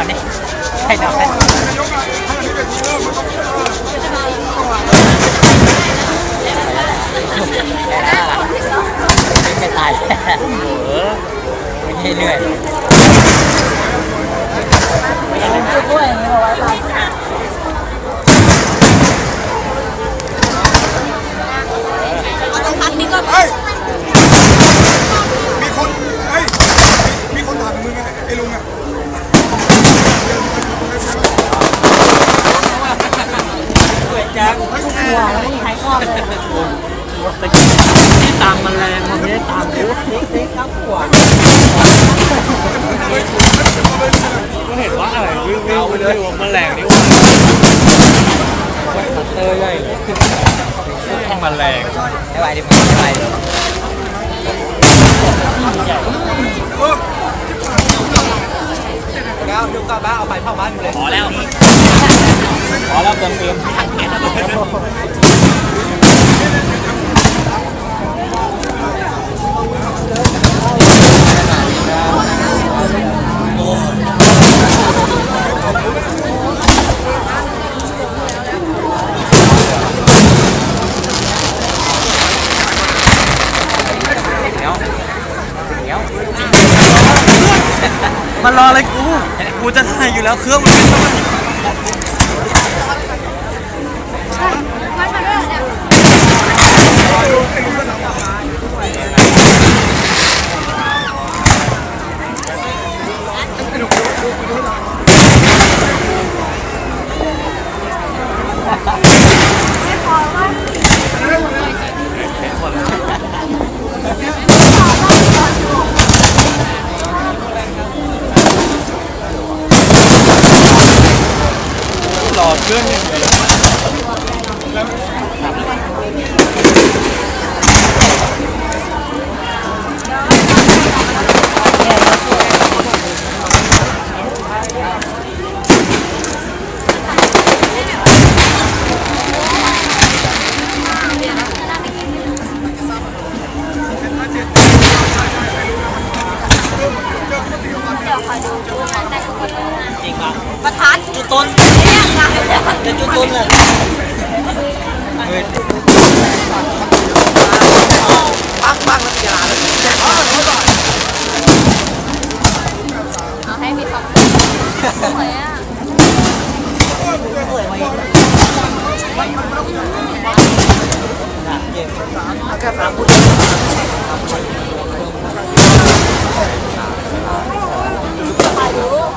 อนแล้วใครนอนนี่ใครนอนยกอะถ้าอันนี้เป็นเริ่มมันต้องไม่ตายเออไม่ใช่เหนื่อยด้วยนี่เอาไว้ตาย เฮ้ยมีคนเฮ้ยมีคนถามถึงมึงไงไอ้ลุงอะ สวยจังหัวแล้วมึงใช้ก้อนเลยนี่ตามมันแรงมันไม่ได้ตามเล็กเล็กครับหัวก็เห็นว่าอะไรวิ่งวิ่งไปเลยว่ามันแรงนี่ว่าคัตเตอร์ใหญ่เลยมันแรงไม่ไหวดิไม่ไหวดิแล้วยกกลับบ้าเอาไปเผาบ้านอยู่เลยพอแล้วพอแล้วเติมเติมเดี๋ยวเดี๋ยว มันรออะไรกู กูจะถ่ายอยู่แล้วเครื่องมันเป็นรอเครื่องอย่า ง เอาให้พี่ท็อะสวยว่ะเก็บอากาศสามพุทธไปดู